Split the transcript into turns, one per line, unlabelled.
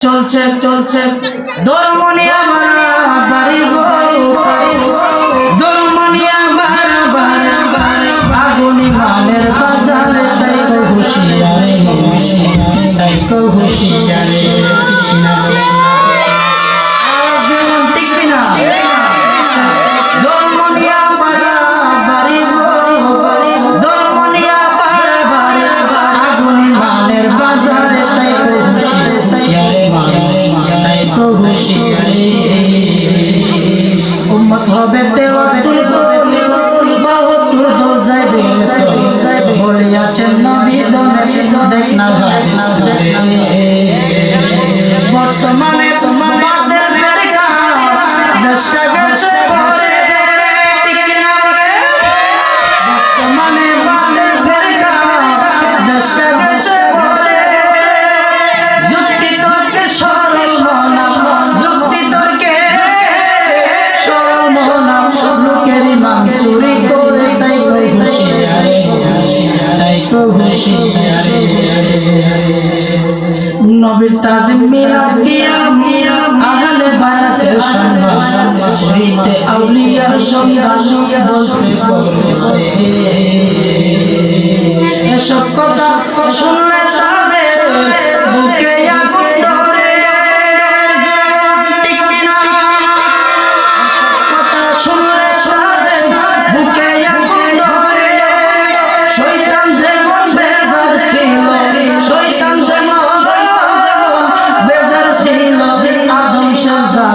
চলছে চলছে। দরমনি আমার হুশিয়ারে উম্মত হবে তেওয়াতুল গোল বাহাত্তর দল যাইবে দনে দেখ না হাদিস বর্তমানে তোমাদের দেশটা গেছে নবীর তাজিম মিলাদ কিয়াম আহলে বায়াতের সন্ধান হইতে আউলিয়ার সন্ধান বলছে বলছে এসব কথা শুনলে